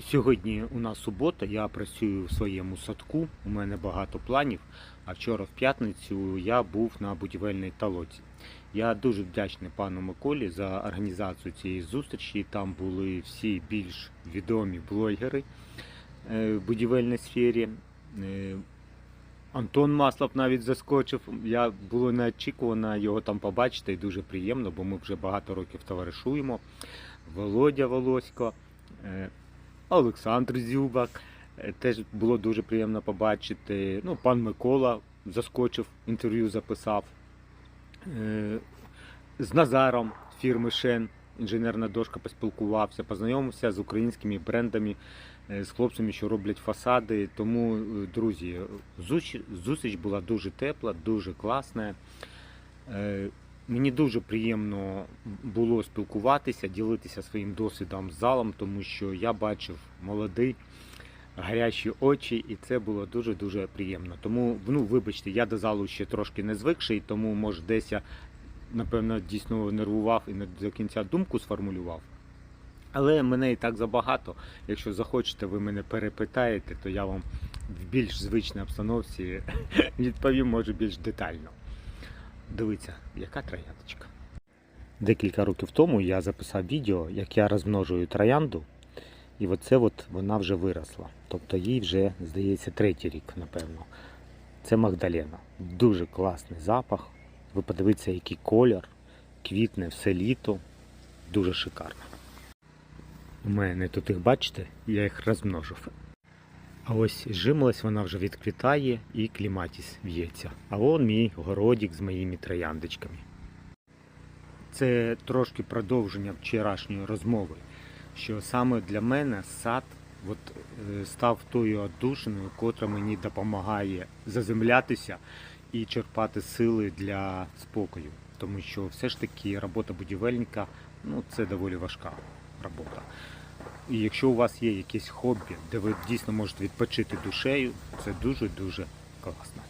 Сьогодні у нас субота, я працюю в своєму садку, у мене багато планів. А вчора в п'ятницю я був на будівельній талоці. Я дуже вдячний пану Миколі за організацію цієї зустрічі. Там були всі більш відомі блогери е, в будівельній сфері. Е, Антон Маслов навіть заскочив. Я було неочікувано його там побачити і дуже приємно, бо ми вже багато років товаришуємо. Володя Волосько. Олександр Зюбак. Е, Теж було дуже приємно побачити. Ну, пан Микола заскочив, інтерв'ю записав. Е, З Назаром фірми Шен, інженерна дошка, поспілкувався, познайомився з українськими брендами, е, з хлопцями, що роблять фасади. Тому, друзі, зустріч була дуже тепла, дуже класна. Мені дуже приємно було спілкуватися, ділитися своїм досвідом з залом, тому що я бачив молодий, гарячі очі, і це було дуже-дуже приємно. Тому, ну, вибачте, я до залу ще трошки не звикший, тому може десь я, напевно, дійсно нервував і не до кінця думку сформулював. Але мене і так забагато. Якщо захочете, ви мене перепитаєте, то я вам в більш звичній обстановці відповім, може, більш детально. Дивіться, яка трояндочка. Декілька років тому я записав відео, як я розмножую троянду, і оце от вона вже виросла. Тобто їй вже, здається, третій рік, напевно. Це Магдалена. Дуже класний запах. Ви подивіться, який колір, квітне все літо. Дуже шикарно. У мене тут їх бачите, я їх розмножив. А ось жимолость вона вже відквітає і кліматіс в'ється. А вон мій городик з моїми трояндочками. Це трошки продовження вчорашньої розмови, що саме для мене сад от, е, став тою одушиною, котра мені допомагає заземлятися і черпати сили для спокою. Тому що все ж таки робота будівельника ну, це доволі важка робота. І якщо у вас є якесь хобі, де ви дійсно можете відпочити душею, це дуже-дуже класно.